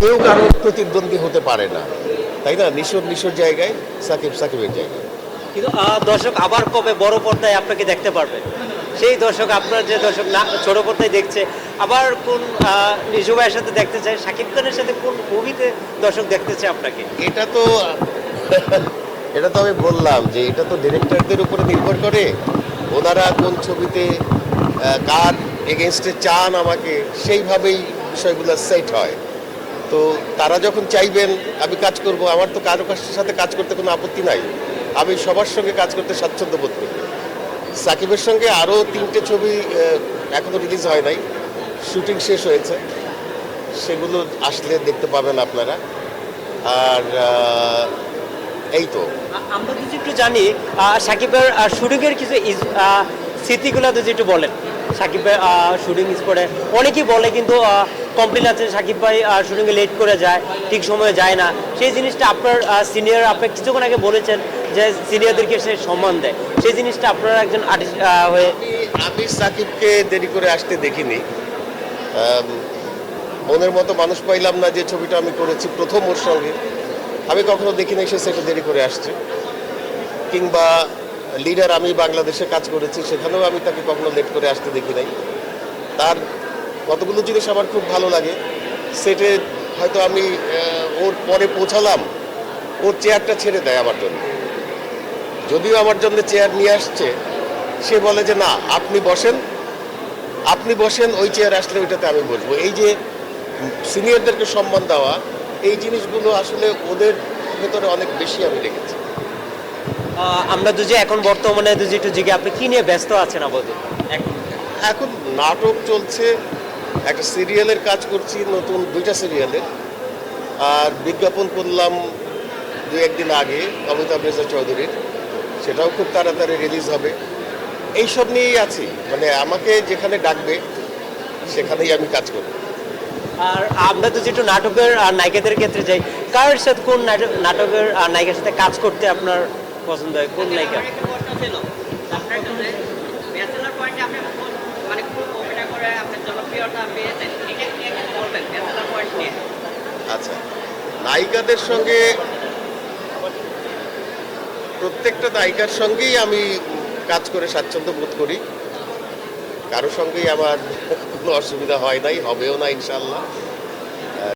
কেউ কারোর প্রতিদ্বন্দ্বী হতে পারে না। তাই না? নিশোর নিশোর জায়গায় সাকিব সাকিবের জায়গায়। কিন্তু দর্শক আবার কবে বড় পর্দায় আপনাকে দেখতে পারবে? সেই দর্শক আপনার যে দর্শক না ছোট পর্দায় দেখছে আবার কোন নিশু ভাইয়ের সাথে দেখতে চায় সাকিব খানের সাথে কোন মুভিতে দর্শক দেখতে চায় আপনাকে? এটা তো এটা তো আমি বললাম যে এটা তো ডিরেক্টরদের উপরে নির্ভর করে। ওনারা কোন ছবিতে কার এগেনস্টে চান আমাকে সেইভাবেই বিষয়গুলো সেট হয়। তো তারা যখন চাইবেন, আমি কাজ করব, আমার তো কারও সাথে কাজ করতে কোনো আপত্তি নাই। আমি সবার সঙ্গে কাজ করতে স্বাচ্ছন্দ্য বোধ করি। সাকিবের সঙ্গে আরও তিনটে ছবি এখনও রিলিজ হয় নাই। শুটিং শেষ হয়েছে। সেগুলো আসলে দেখতে পাবেন আপনারা। আর এই তো। আমরা যদি একটু জানি সাকিবের শুটিংয়ের কিছু স্মৃতিগুলো যদি একটু বলেন। সাকিবের শুটিং স্পটে অনেকেই বলে কিন্তু কমপ্লেন আছে সাকিব ভাই শুটিংয়ে লেট করে যায়, ঠিক সময়ে যায় না। সেই জিনিসটা আপনার সিনিয়র আপনি কিছুক্ষণ আগে বলেছেন যে সিনিয়রদেরকে সে সম্মান দেয়। সেই জিনিসটা আপনারা একজন আর্টিস্ট হয়ে আমি সাকিবকে দেরি করে আসতে দেখিনি। মনের মতো মানুষ পাইলাম না যে ছবিটা আমি করেছি প্রথম ওর সঙ্গে। আমি কখনো দেখিনি সে সেটা দেরি করে আসছে। কিংবা লিডার আমি বাংলাদেশে কাজ করেছি সেখানেও আমি তাকে কখনো লেট করে আসতে দেখি নাই। তার কতগুলো জিনিস আমার খুব ভালো লাগে। সেটে হয়তো আমি ওর পরে পৌঁছালাম ওর চেয়ারটা ছেড়ে দেয় আমার জন্য। যদিও আমার জন্য চেয়ার নিয়ে আসছে সে বলে যে না আপনি বসেন। আপনি বসেন ওই চেয়ার আসলে ওইটাতে আমি বসবো। এই যে সিনিয়রদেরকে সম্মান দেওয়া এই জিনিসগুলো আসলে ওদের ভেতরে অনেক বেশি আমি আহ, আমরা দুজি এখন বর্তমানে দুজি একটু জিগে আপনি কি নিয়ে ব্যস্ত আছেন আপাতত? এখন এখন নাটক চলছে একটা সিরিয়ালের কাজ করছি নতুন দুইটা সিরিয়ালের। আর বিজ্ঞাপন করলাম দু একদিন আগে অমিতাভ রেজা চৌধুরীর। সেটাও খুব তাড়াতাড়ি রিলিজ হবে। এইসব নিয়েই আছি। মানে আমাকে যেখানে ডাকবে সেখানেই আমি কাজ করব। আর আমরা তো যেটু নাটকের আর নায়িকাদের ক্ষেত্রে যাই। কার সাথে কোন নাটকের আর নায়িকার সাথে কাজ করতে আপনার পছন্দ হয় কোন নায়িকা? মানে আচ্ছা নায়িকাদের সঙ্গে প্রত্যেকটা নায়িকার সঙ্গেই আমি কাজ করে স্বাচ্ছন্দ্য বোধ করি। কারও সঙ্গেই আমার কোনো অসুবিধা হয় নাই হবেও না ইনশাল্লাহ